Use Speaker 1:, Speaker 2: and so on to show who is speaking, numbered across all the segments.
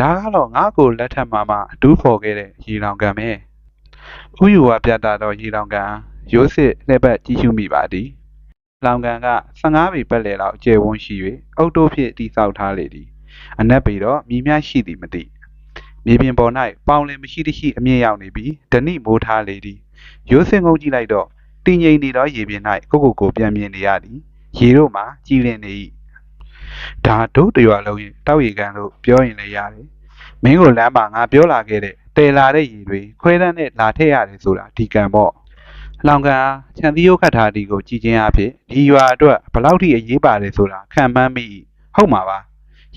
Speaker 1: ဒါကတော့ငါ့ကိုလက်ထက်မှာမှဒူးဖော်ခဲ့တဲ့ရေလောင်ကန်ပဲဥယူဝပြတာတော့ရေလောင်ကန်အားရိုးစစ်လှည့်ပတ်ကြည့်ရှုမိပါသည်လောင်ကန်က15ပေပတ်လည်လောက်ကျယ်ဝန်းရှိ၍အုတ်တိုးဖြင့်တိဆောက်ထားလေသည်အနက်ပေတော့မြည်များရှိသည်မသိမြေပြင်ပေါ်၌ပေါင်လင်မရှိတရှိအမြင့်ရောက်နေပြီးဓနိမိုးထားလေသည်ရိုးစင်ကုန်းကြည့်လိုက်တော့တည်ငြိမ်နေသောရေပြင်၌ကိုကိုကိုပြန်မြင်နေရသည်ရေတို့မှာကြည်လင်နေ၏ဒါတို့တရွာလုံးရင်တောက်ရီကန်လို့ပြောရင်လည်းရတယ် မင်းကိုလမ်းမှာငါပြောလာခဲ့တဲ့တည်လာတဲ့ရည်တွေခွဲတန်းနဲ့လာထည့်ရတယ်ဆိုတာဒီကံပေါ့လောင်ကန်အားခြံသီးရုပ်ခတ်ထားဒီကိုကြည်ချင်းအဖြစ်ဒီရွာအတွက်ဘယ်လောက်ထိအရေးပါတယ်ဆိုတာခံမှန်းမိ၏ဟုတ်မှာပါ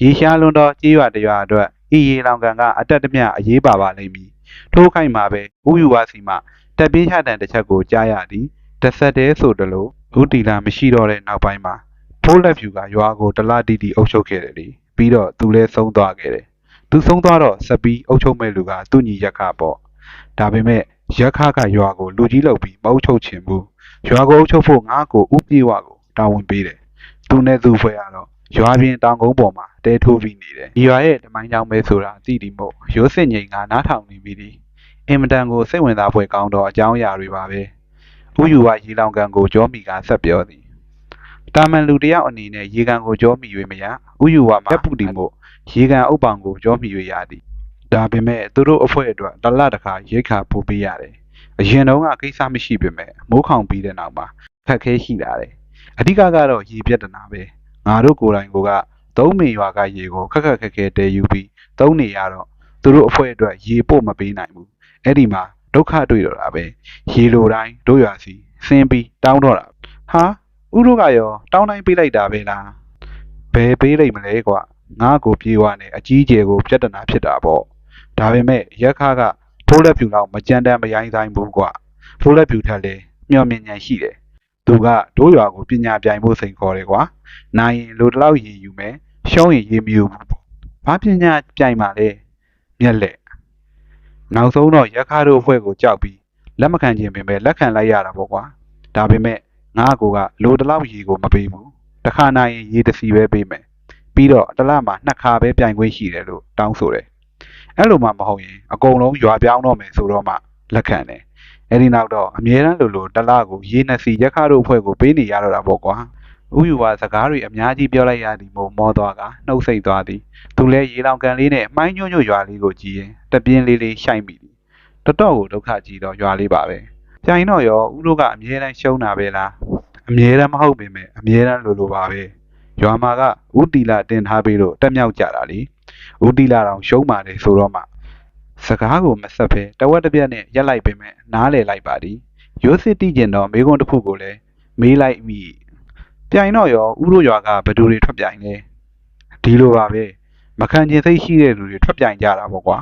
Speaker 1: ရေရှားလွန်းသောကြေးရွာတစ်ရွာအတွက်ဤရေလောင်ကန်ကအတက်တမျှအရေးပါပါလိမ့်မည်ထိုးခိုက်မှာပဲဥယူဝါစီမှတက်ပြင်းချတန်တစ်ချက်ကိုကြားရသည်တစ်ဆက်တည်းဆိုတလို့ဥတီလာမရှိတော့တဲ့နောက်ပိုင်းမှာဖိုးလက်ဖြူကရွာကိုတလတီတီအုပ်ချုပ်ခဲ့တယ်လေပြီးတော့သူလည်းဆုံးသွားခဲ့တယ် သူဆုံးသွားတော့စပီးအုပ်ချုပ်မဲ့လူကသူ့ညီရက်ခပေါ့ဒါပေမဲ့ရက်ခကရွာကိုလူကြီးလုပ်ပြီးမအုပ်ချုပ်ချင်ဘူးရွာကိုအုပ်ချုပ်ဖို့ငါ့ကိုဥပြေဝကိုတာဝန်ပေးတယ်သူနဲ့သူဖွဲ့ရတော့ရွာပြင်တောင်ကုန်းပေါ်မှာတဲထိုးပြီးနေတယ်ဒီရွာရဲ့တမိုင်းကြောင်ပဲဆိုတာသိတယ်မို့ရိုးစစ်ငိန်ကနားထောင်နေပြီဒီအင်မတန်ကိုစိတ်ဝင်စားဖွယ်ကောင်းတော့အကြောင်းအရာတွေပါပဲဥယူဝရေလောင်ကန်ကိုကြောမိကဆက်ပြောသည် တာမန်လူတစ်ယောက်အနေနဲ့ရေကန်ကိုကြောမိ၍မရဥယူဝမှာတက်ပူတီမို့ရေကန်အုပ်ပောင်ကိုကြောမိ၍ရသည်ဒါပေမဲ့သူတို့အဖွဲ့အတွက်တလတ်တစ်ခါရိတ်ခါပို့ပေးရတယ်အရင်တုန်းကကိစ္စမရှိပေမဲ့မိုးခေါင်ပြီးတဲ့နောက်မှာခက်ခဲရှိလာတယ်အဓိကကတော့ရေပြဿနာပဲငါတို့ကိုယ်တိုင်ကသုံးမေရွာကရေကိုခက်ခက်ခဲခဲတဲယူပြီးသုံးနေရတော့သူတို့အဖွဲ့အတွက်ရေပို့မပေးနိုင်ဘူးအဲ့ဒီမှာဒုက္ခတွေ့တော့တာပဲရေလိုတိုင်းတို့ရွာစီဆင်းပြီးတောင်းတော့တာဟာ ဥတို့ကရောတောင်းတိုင်းပေးလိုက်တာပဲလားဘယ်ပေးလိုက်မလဲကွာငါ့ကိုပြေးသွားနေအကြီးကျယ်ကိုပြဿနာဖြစ်တာပေါ့ဒါပေမဲ့ရက်ခါကဖိုးလက်ဖြူတော့မကြမ်းတမ်းမရိုင်းဆိုင်ဘူးကွာဖိုးလက်ဖြူထက်လေမျောမြင်ဉဏ်ရှိတယ်သူကတို့ရွာကိုပညာပြိုင်ဖို့စိန်ခေါ်တယ်ကွာနိုင်ရင်လိုတလောက်ရည်ယူမယ်ရှုံးရင်ရေမယူဘူးပေါ့ဘာပညာပြိုင်ပါလဲမျက်လက်နောက်ဆုံးတော့ရက်ခါတို့အဖွဲ့ကိုကြောက်ပြီးလက်မခံခြင်းပင်ပဲလက်ခံလိုက်ရတာပေါ့ကွာဒါပေမဲ့ ငါ့ကိုကလိုတလောက်ရေကိုမပေးဘူးတခါနိုင်ရင်ရေတစ်စီပဲပေးမယ်ပြီးတော့တစ်လမှာနှစ်ခါပဲပြိုင်ခွင့်ရှိတယ်လို့တောင်းဆိုတယ်။အဲ့လိုမှမဟုတ်ရင်အကုန်လုံးရွာပြောင်းတော့မယ်ဆိုတော့မှလက်ခံတယ်။အဲ့ဒီနောက်တော့အမြဲတမ်းလိုလိုတစ်လကိုရေနှစ်စီရက်ခါတို့အဖွဲ့ကိုပေးနေရတော့တာပေါ့ကွာ။ဥယူဝါစကားတွေအများကြီးပြောလိုက်ရသည်မို့မောသွားကနှုတ်ဆက်သွားသည်။သူလည်းရေလောင်ကန်လေးနဲ့မှိုင်းညွန့်ညွန့်ရွာလေးကိုကြည့်ရင်တပြင်းလေးလေးရှိုက်မိသည်။တော်တော်ကိုဒုက္ခကြီးတော့ရွာလေးပါပဲ။ ပြိုင်တော့ရောဥတို့ကအမြဲတမ်းရှုံးတာပဲလား။အမြဲတမ်းမဟုတ်ပေမဲ့အမြဲတမ်းလိုလိုပါပဲ။ရွာမှာကဥတီလာတင်ထားပြီးတော့တက်မြောက်ကြတာလေဥတီလာတောင်ရှုံးပါတယ်ဆိုတော့မှစကားကိုမဆက်ဖဲတဝက်တစ်ပြက်နဲ့ရက်လိုက်ပေမဲ့နားလေလိုက်ပါသည်ရိုးစစ်တိကျင်တော့မိကုန်းတစ်ခုကိုလည်းမေးလိုက်မိပြိုင်တော့ရောဥတို့ရွာကဘယ်သူတွေထွက်ပြိုင်လဲဒီလိုပါပဲမခံကျင်စိတ်ရှိတဲ့လူတွေထွက်ပြိုင်ကြတာပေါ့ကွာ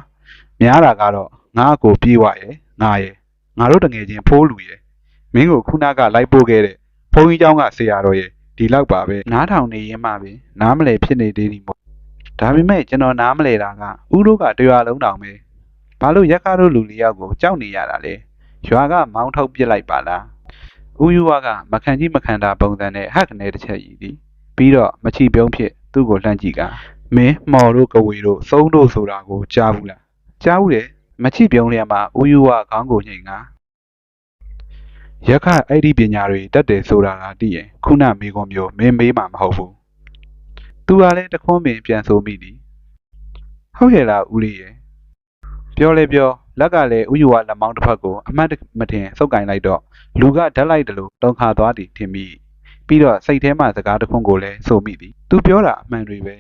Speaker 1: များတာကတော့ငါ့ကိုပြေးဝရဲ့ငါရဲ့ ငါတို့တငယ်ချင်းဖိုးလူရဲ့မင်းကိုခုနကလိုက်ပို့ခဲ့တဲ့ဘုန်းကြီးเจ้าကဆရာတော်ရဲ့ ဒီလောက်ပါပဲနားထောင်နေရင်မှပဲနားမလဲဖြစ်နေသေးသည်မို့ဒါပေမဲ့ကျွန်တော်နားမလဲတာကဥတို့ကတရွာလုံးတောင်ပဲဘာလို့ရက်ကားတို့လူလေးယောက်ကိုကြောက်နေရတာလဲရွာကမောင်းထုတ်ပစ်လိုက်ပါလားဥယူဝါကမခံကြီးမခံတာပုံစံနဲ့ဟက်ကနေတစ်ချက်ရည်သည်ပြီးတော့မချီပြုံးဖြစ်သူ့ကိုလှမ်းကြည့်ကမင်းမော်တို့ကဝေတို့စုံးတို့ဆိုတာကိုကြားဘူးလားကြားဘူးတယ် မချီပြုံးလျက်မှာဥယူဝါခေါင်းကိုညှိန်ကရက်ခအဲ့ဒီပညာတွေတတ်တယ်ဆိုတာကတည်ရင်ခုနမေကွန်မျိုးမင်းမေးမှာမဟုတ်ဘူး။ तू ကလည်းတခွန်းပင်ပြန်ဆိုမိသည်။ဟုတ်ရဲ့လားဦးလေးရဲ့။ပြောလဲပြောလက်ကလည်းဥယူဝလက်မောင်းတစ်ဖက်ကိုအမှတ်တမထင်စုပ်ကင်လိုက်တော့လူကဓာတ်လိုက်တယ်လို့တုံခါသွားသည်ထင်မိ။ပြီးတော့စိတ်ထဲမှစကားတစ်ခွန်းကိုလည်းဆိုမိသည်။ तू ပြောတာအမှန်တွေပဲ